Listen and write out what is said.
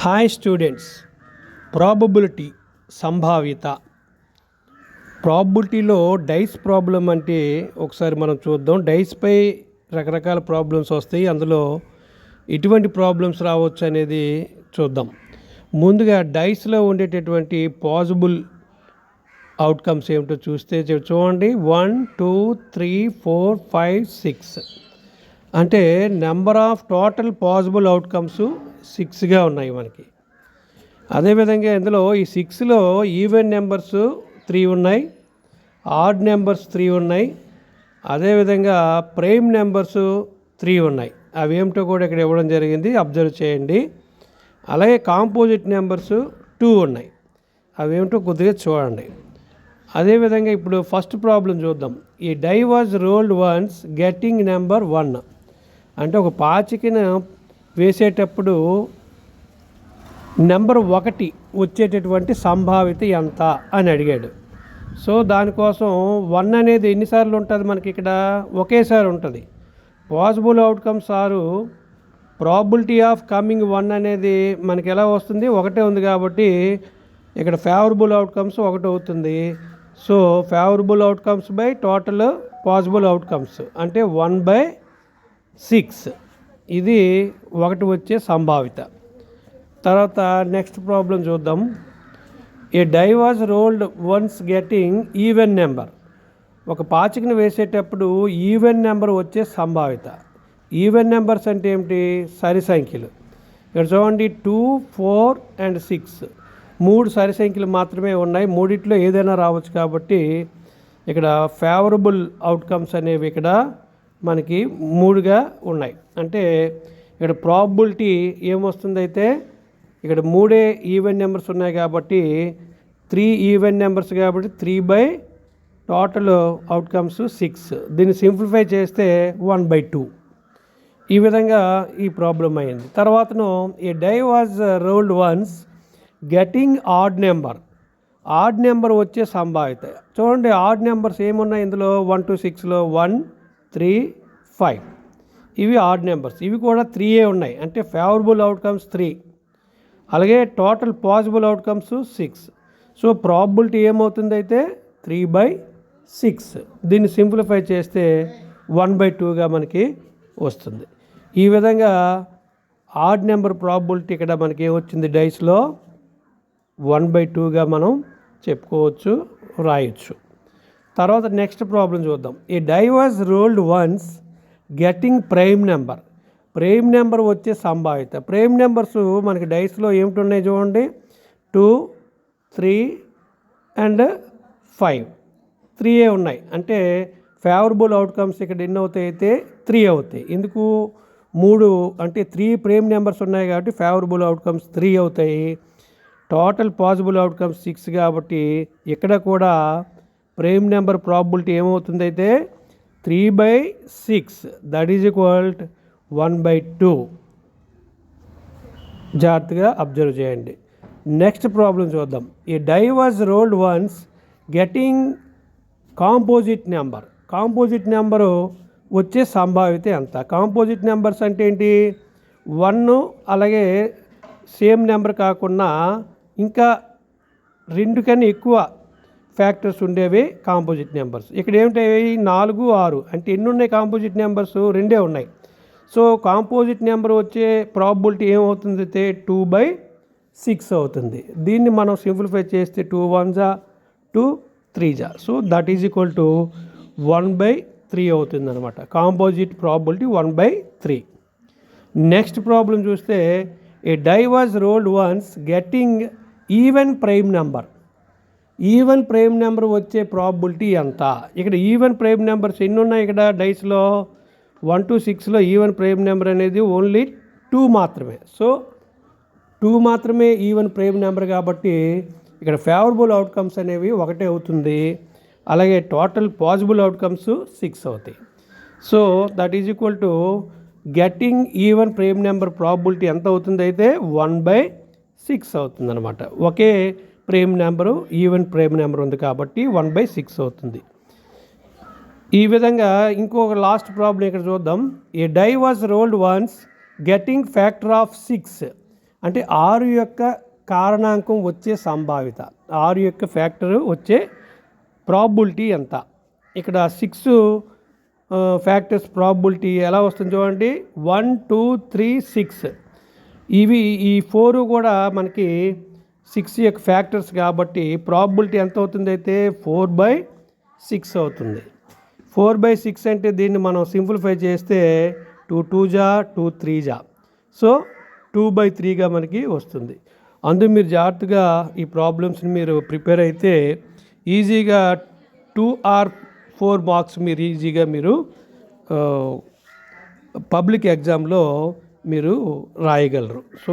Hi students probability సంభావ్యత. ప్రాబిలిటీలో dice problem అంటే ఒకసారి మనం చూద్దాం. డైస్పై రకరకాల ప్రాబ్లమ్స్ వస్తాయి. అందులో ఎటువంటి ప్రాబ్లమ్స్ రావచ్చు అనేది చూద్దాం. ముందుగా డైస్లో ఉండేటటువంటి పాజిబుల్ అవుట్కమ్స్ ఏమిటో చూస్తే చూ- చూడండి. One two three four five six అంటే number of total possible outcomes సిక్స్గా ఉన్నాయి మనకి. అదేవిధంగా ఇందులో ఈ సిక్స్లో ఈవెన్ నెంబర్స్ త్రీ ఉన్నాయి ఆడ్ నెంబర్స్ త్రీ ఉన్నాయి అదేవిధంగా ప్రైమ్ నెంబర్స్ త్రీ ఉన్నాయి. అవి ఏమిటో కూడా ఇక్కడ ఇవ్వడం జరిగింది అబ్జర్వ్ చేయండి. అలాగే కాంపోజిట్ నెంబర్స్ టూ ఉన్నాయి. అవేమిటో కొద్దిగా చూడండి. అదేవిధంగా ఇప్పుడు ఫస్ట్ ప్రాబ్లం చూద్దాం. ఈ die was rolled once getting number one. అంటే ఒక పాచికిన వేసేటప్పుడు నెంబర్ ఒకటి వచ్చేటటువంటి సంభావిత ఎంత అని అడిగాడు. సో దానికోసం వన్ అనేది ఎన్నిసార్లు ఉంటుంది మనకి ఇక్కడ? ఒకేసారి ఉంటుంది. పాసిబుల్ అవుట్కమ్స్ ఆరు ప్రాబిలిటీ ఆఫ్ కమింగ్ వన్ అనేది మనకి ఎలా వస్తుంది? ఒకటే ఉంది కాబట్టి ఇక్కడ ఫేవరబుల్ అవుట్కమ్స్ ఒకటి అవుతుంది. So favourable outcomes by total possible outcomes అంటే వన్ బై సిక్స్. ఇది ఒకటి వచ్చే సంభావిత. తర్వాత నెక్స్ట్ ప్రాబ్లం చూద్దాం. A die was rolled once getting even number ఒక పాచికను వేసేటప్పుడు ఈవెన్ నెంబర్ వచ్చే సంభావిత. ఈవెన్ నెంబర్స్ అంటే ఏమిటి? సరి సంఖ్యలు. ఇక్కడ చూడండి టూ ఫోర్ అండ్ సిక్స్ మూడు సరి సంఖ్యలు మాత్రమే ఉన్నాయి. మూడిట్లో ఏదైనా రావచ్చు కాబట్టి ఇక్కడ ఫేవరబుల్ అవుట్కమ్స్ అనేవి ఇక్కడ మనకి మూడుగా ఉన్నాయి. అంటే ఇక్కడ ప్రాబిలిటీ ఏమొస్తుందైతే ఇక్కడ మూడే ఈవెన్ నెంబర్స్ ఉన్నాయి కాబట్టి త్రీ ఈవెన్ నెంబర్స్ కాబట్టి three by total outcomes six దీన్ని సింప్లిఫై చేస్తే వన్ బై టూ ఈ విధంగా ఈ ప్రాబ్లం అయింది. తర్వాతను ఈ die was rolled once getting odd number odd number వచ్చే సంభావిత చూడండి ఆడ్ నెంబర్స్ ఏమున్నాయి ఇందులో? వన్ టు సిక్స్లో వన్ త్రీ ఫైవ్. ఇవి ఆడ్ నెంబర్స్. ఇవి కూడా త్రీయే ఉన్నాయి. అంటే ఫేవరబుల్ అవుట్కమ్స్ త్రీ. అలాగే total possible outcomes six. So probability ఏమవుతుంది అయితే త్రీ బై సిక్స్. దీన్ని సింప్లిఫై చేస్తే వన్ బై టూగా మనకి వస్తుంది. ఈ విధంగా ఆడ్ నెంబర్ ప్రాబిలిటీ ఇక్కడ మనకి ఏమొచ్చింది డైస్లో? వన్ బై టూగా మనం చెప్పుకోవచ్చు రాయొచ్చు. తర్వాత నెక్స్ట్ ప్రాబ్లం చూద్దాం. ఈ die rolled once getting prime number prime number వచ్చే సంభావిత. ప్రైమ్ నెంబర్స్ మనకి డైస్లో ఏమిటి ఉన్నాయి చూడండి? టూ త్రీ అండ్ ఫైవ్ త్రీయే ఉన్నాయి. అంటే ఫేవరబుల్ అవుట్కమ్స్ ఇక్కడ ఎన్ని అవుతాయి అయితే త్రీ అవుతాయి. ఎందుకు? మూడు అంటే త్రీ ప్రేమ్ నెంబర్స్ ఉన్నాయి కాబట్టి ఫేవరబుల్ అవుట్కమ్స్ త్రీ అవుతాయి. టోటల్ పాసిబుల్ అవుట్కమ్స్ సిక్స్ కాబట్టి ఇక్కడ కూడా ప్రైమ్ నెంబర్ ప్రాబిలిటీ ఏమవుతుంది అయితే? Three by six that is equal one by two. జాగ్రత్తగా అబ్జర్వ్ చేయండి. నెక్స్ట్ ప్రాబ్లం చూద్దాం. ఈ die was rolled once getting composite number. Composite number వచ్చే సంభావ్యత ఎంత? కాంపోజిట్ నెంబర్స్ అంటే ఏంటి? వన్ అలాగే సేమ్ నెంబర్ కాకుండా ఇంకా రెండు కన్నా ఎక్కువ ఫ్యాక్టర్స్ ఉండేవి కాంపోజిట్ నెంబర్స్ ఇక్కడ ఏమిటాయి నాలుగు ఆరు. అంటే ఎన్ని ఉన్నాయి కాంపోజిట్ నెంబర్స్ రెండే ఉన్నాయి. సో కాంపోజిట్ నెంబర్ వచ్చే ప్రాబిలిటీ ఏమవుతుంది? అయితే టూ బై సిక్స్ అవుతుంది. దీన్ని మనం సింప్లిఫై చేస్తే టూ వన్ జా టూ త్రీ జా so that is equal to one by three అవుతుంది అనమాట composite probability one by three next problem చూస్తే a die was rolled once getting even prime number even prime number వచ్చే probability ఎంత? ఇక్కడ even prime numbers ఎన్ని ఉన్నాయి ఇక్కడ? డైస్లో వన్ టు సిక్స్లో ఈవెన్ ప్రైమ్ నెంబర్ అనేది ఓన్లీ టూ మాత్రమే. సో టూ మాత్రమే ఈవెన్ ప్రైమ్ నెంబర్ కాబట్టి ఇక్కడ ఫేవరబుల్ అవుట్కమ్స్ అనేవి ఒకటే అవుతుంది. అలాగే టోటల్ పాజిబుల్ అవుట్కమ్స్ సిక్స్ అవుతాయి. So that is equal to getting even prime number probability ఎంత అవుతుంది? అయితే వన్ బై సిక్స్ అవుతుంది అనమాట ఒకే prime number even prime number ఉంది కాబట్టి వన్ బై సిక్స్ అవుతుంది. ఈ విధంగా ఇంకొక లాస్ట్ ప్రాబ్లం ఇక్కడ చూద్దాం. A die was rolled once getting factor of six అంటే ఆరు యొక్క కారణాంకం వచ్చే సంభావిత ఆరు యొక్క ఫ్యాక్టర్ వచ్చే ప్రాబిలిటీ ఎంత? ఇక్కడ సిక్స్ ఫ్యాక్టర్స్ ప్రాబిలిటీ ఎలా వస్తుంది చూడండి. వన్ టూ త్రీ సిక్స్ ఇవి ఈ ఫోర్ కూడా మనకి సిక్స్ యొక్క ఫ్యాక్టర్స్ కాబట్టి ప్రాబిలిటీ ఎంత అవుతుంది అయితే ఫోర్ బై సిక్స్ అవుతుంది. ఫోర్ బై సిక్స్ అంటే దీన్ని మనం సింప్లిఫై చేస్తే టూ టూ జా టూ త్రీ జా. సో టూ బై త్రీగా మనకి వస్తుంది. అందుకు మీరు జాగ్రత్తగా ఈ ప్రాబ్లమ్స్ని మీరు ప్రిపేర్ అయితే ఈజీగా టూ ఆర్ ఫోర్ మార్క్స్ మీరు ఈజీగా మీరు పబ్లిక్ ఎగ్జామ్లో మీరు రాయగలరు. సో